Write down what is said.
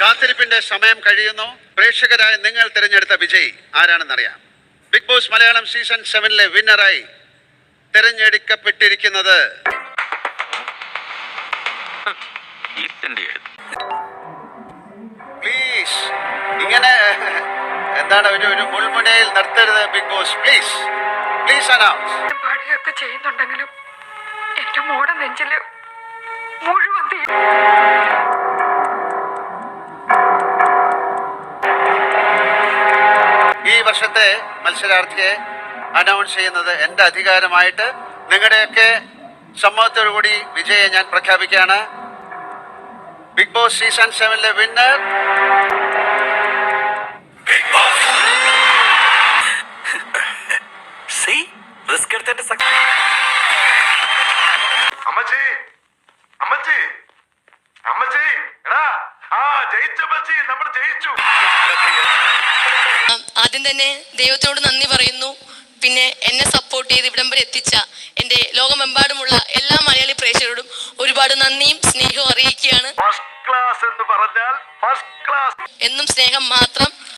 കാത്തിരിപ്പിന്റെ സമയം കഴിയുന്നു. പ്രേക്ഷകരായ നിങ്ങൾ തിരഞ്ഞെടുത്ത വിജയി ആരാണെന്നറിയാം. ബിഗ് ബോസ് മലയാളം സീസൺ സെവനിലെ വിന്നറായി തിരഞ്ഞെടുക്കപ്പെട്ടിരിക്കുന്നത് പ്ലീസ് ഇങ്ങനെ എന്താണ് ഒരു ഒരു മുൾമുനയിൽ നിർത്തരുത് Bigg Boss please please announce പാടുകയൊക്കെ ചെയ്യുന്നുണ്ടെങ്കിലും എന്റെ മോടെ നെഞ്ചിൽ വർഷത്തെ മത്സരാർത്ഥിയെ അനൗൺസ് ചെയ്യുന്നത് എന്റെ അധികാരമായിട്ട് നിങ്ങളുടെയൊക്കെ സമ്മതത്തോടുകൂടി വിജയെ ഞാൻ പ്രഖ്യാപിക്കുകയാണ്. ബിഗ് ബോസ് സീസൺ സെവനിലെ വിന്നർ സി റിസ്ക് ആദ്യം തന്നെ ദൈവത്തോട് നന്ദി പറയുന്നു. പിന്നെ എന്നെ സപ്പോർട്ട് ചെയ്ത് ഇവിടം വരെ എത്തിച്ച എന്റെ ലോകമെമ്പാടുമുള്ള എല്ലാ മലയാളി പ്രേക്ഷകരോടും ഒരുപാട് നന്ദിയും സ്നേഹവും അറിയിക്കുകയാണ്. ഫസ്റ്റ് ക്ലാസ് എന്ന് പറഞ്ഞാൽ ഫസ്റ്റ് ക്ലാസ് എന്നും സ്നേഹം മാത്രം